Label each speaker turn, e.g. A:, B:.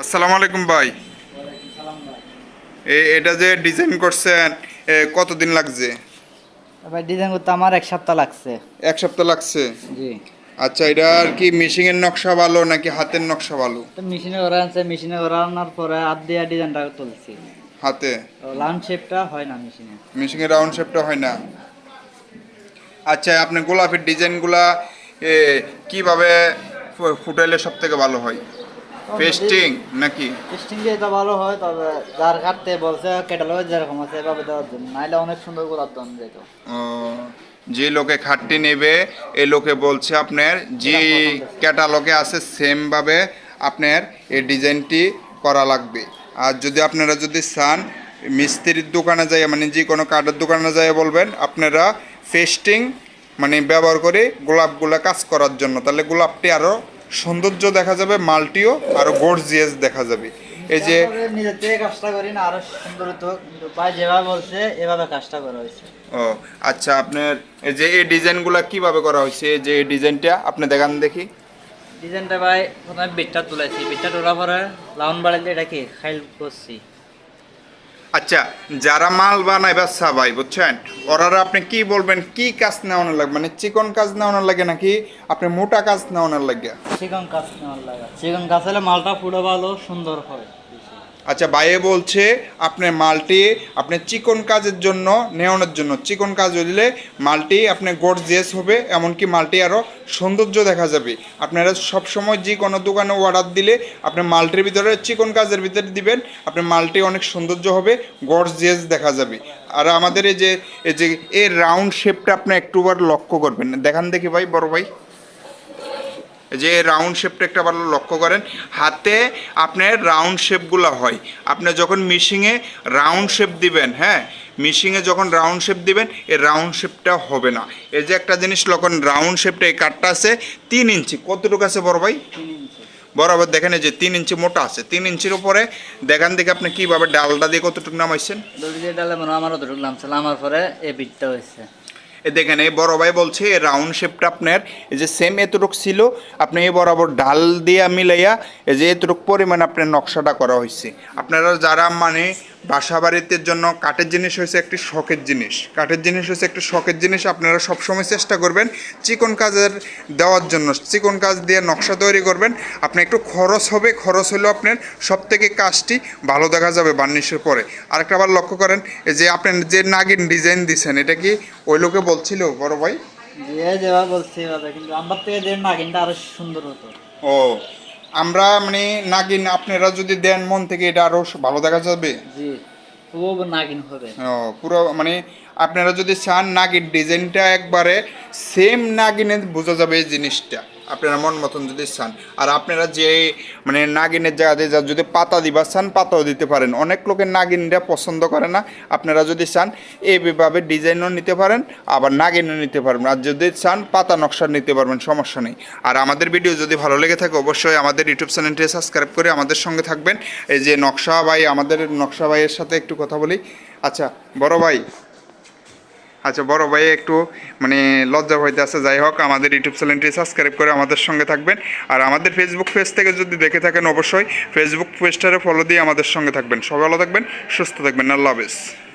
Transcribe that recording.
A: আসসালামু আলাইকুম ভাই। এটা যে ডিজাইন করছেন কতদিন লাগছে?
B: ভাই ডিজাইন করতে আমার এক সপ্তাহ লাগছে।
A: এক সপ্তাহ লাগছে?
B: জি।
A: আচ্ছা এটা আর কি মেশিনের নকশা ভালো নাকি হাতের নকশা ভালো?
B: তো মেশিনে করা আছে মেশিনে করা আনার পরে হাত দিয়ে ডিজাইনটা তুলছি।
A: হাতে?
B: লাউন শেপটা হয় না মেশিনে।
A: মেশিনের রাউন্ড শেপটা হয় না? আচ্ছা আপনি গোলাপের ডিজাইনগুলা কীভাবে ফুটাইলে সব থেকে ভালো হয়? পেস্টিং নাকি?
B: টেস্টিং দিয়ে তো ভালো হয় তবে যার কাটতে বলছে ক্যাটালগে যেরকম আছে এভাবে দেওয়ার জন্য। নাইলে অনেক সুন্দর করে দন যেত।
A: ও, যে লোকে খাটটি নেবে এই লোকে বলছে আপনার যে ক্যাটালগে আছে সেম ভাবে আপনার এই ডিজাইনটি করা লাগবে। আর যদি আপনারা যদি চান মিস্ত্রির দোকানে যাই মানে যে কোনো কাঠের দোকানে যাই বলবেন আপনারা ফেস্টিং মানে ব্যবহার করে গোলাপগুলা কাজ করার জন্য। তাহলে গোলাপটি আরও সৌন্দর্য দেখা যাবে মালটিও আরও গর্জিয়াস দেখা যাবে। এই যে
B: নিজের থেকে কাজটা করি না আরও সুন্দর কিন্তু ভাই যেভাবে বলছে এভাবে কাজটা করা হয়েছে।
A: ও আচ্ছা আপনার এই যে এই ডিজাইনগুলো কীভাবে করা হয়েছে? এই যে এই ডিজাইনটা আপনি দেখান দেখি।
B: ডিজাইনটা ভাই প্রথমে বিটটা তুলেছি। বিটটা তোলার পরে লাউন বাড়াইলে এটা কি? খাইল করছি।
A: আচ্ছা যারা মাল বানায় বা সাবাই বুঝছেন? ওরারা আপনি কি বলবেন? কি কাজ নেওয়ানোর লাগবে মানে চিকন কাজ নেওয়ানোর লাগে নাকি আপনি মোটা কাজ নেওয়ানোর লাগে?
B: চিকন কাজ নেওয়ার লাগা। চিকন কাজ হলে মালটা পুরো ভালো সুন্দর হয়।
A: আচ্ছা বাইরে বলছে আপনার মালটি আপনি চিকন কাজের জন্য নেওয়ানোর জন্য। চিকন কাজ হইলে মালটি আপনি গর্জিয়াস হবে এমনকি মালটি আরও সৌন্দর্য দেখা যাবে। আপনারা সবসময় যে কোনো দোকানে অর্ডার দিলে আপনি মালটির ভিতরে চিকন কাজের ভিতরে দিবেন আপনার মালটি অনেক সৌন্দর্য হবে গর্জিয়াস দেখা যাবে। আর আমাদের এই যে এই যে, এই রাউন্ড শেপটা আপনি একটুবার লক্ষ্য করবেন। দেখান দেখি ভাই, বড় ভাই। যে রাউন্ড শেপটা একটা ভালো লক্ষ্য করেন। হাতে আপনার রাউন্ড শেপগুলো হয়। আপনি যখন মিশিংয়ে রাউন্ড শেপ দিবেন হ্যাঁ মিশিংয়ে যখন রাউন্ড শেপ দিবেন, এই রাউন্ড শেপটা হবে না। এই যে একটা জিনিস লক্ষণ রাউন্ড শেপটা এই কাঠটা আছে তিন ইঞ্চি। কতটুকু আছে বড় ভাই? বরাবর দেখেন যে তিন ইঞ্চি মোটা আছে। তিন ইঞ্চির উপরে দেখান দেখে আপনি কীভাবে ডালটা দিয়ে কতটুকু নামাইছেন।
B: ডালে মনে পরে এই বিটটা হয়েছে।
A: দেখেন এই বড় ভাই বলছে এই রাউন্ড শেপটা আপনার এই যে সেম এতটুক ছিল আপনি এই বরাবর ডাল দিয়ে মিলাইয়া এই যে এতটুক পরিমাণ আপনার নকশাটা করা হয়েছে। আপনারা যারা মানে বাসা বাড়িতে জন্য কাঠের জিনিস হয়েছে একটি শখের জিনিস। কাঠের জিনিস হয়েছে একটি শখের জিনিস আপনারা সবসময় চেষ্টা করবেন চিকন কাজের দেওয়ার জন্য। চিকন কাজ দিয়ে নকশা তৈরি করবেন। আপনি একটু খরচ হবে খরচ হলেও আপনার সব থেকে কাজটি ভালো দেখা যাবে বার্নিশের পরে। আরেকটা আবার লক্ষ্য করেন যে আপনি যে নাগিন ডিজাইন দিছেন এটা কি ওই লোকে বলছিল বড় ভাই?
B: যেভাবে বলছে কিন্তু আমার থেকে যে নাগিনটা আরও সুন্দর হতো।
A: ও আমরা মানে নাগিন আপনারা যদি দেন মন থেকে এটা আরও ভালো দেখা যাবে।
B: জি খুব নাগিন হবে।
A: ও পুরো মানে আপনারা যদি চান নাগিন ডিজাইনটা একবারে সেম নাগিনে বোঝা যাবে এই জিনিসটা। আপনারা মন মতন যদি চান। আর আপনারা যে মানে নাগিনের জায়গাতে যা যদি পাতা দিবা, চান পাতাও দিতে পারেন। অনেক লোকের নাগিনটা পছন্দ করে না। আপনারা যদি চান, এইভাবে ডিজাইনও নিতে পারেন, আবার নাগিনও নিতে পারবেন। আর যদি চান, পাতা নকশা নিতে পারবেন, সমস্যা নেই। আর আমাদের ভিডিও যদি ভালো লেগে থাকে, অবশ্যই আমাদের ইউটিউব চ্যানেলটি সাবস্ক্রাইব করে আমাদের সঙ্গে থাকবেন। এই যে নকশা ভাই, আমাদের নকশা ভাইয়ের সাথে একটু কথা বলি। আচ্ছা বড় ভাই। আচ্ছা বড় ভাই একটু মানে লজ্জা হইতে আছে। যাই হোক, আমাদের ইউটিউব চ্যানেলটি সাবস্ক্রাইব করে আমাদের সঙ্গে থাকবেন। আর আমাদের ফেসবুক পেজ থেকে যদি দেখে থাকেন, অবশ্যই ফেসবুক পেজটারে ফলো দিয়ে আমাদের সঙ্গে থাকবেন। সবাই ভালো থাকবেন, সুস্থ থাকবেন। আল্লাহ হাফেজ।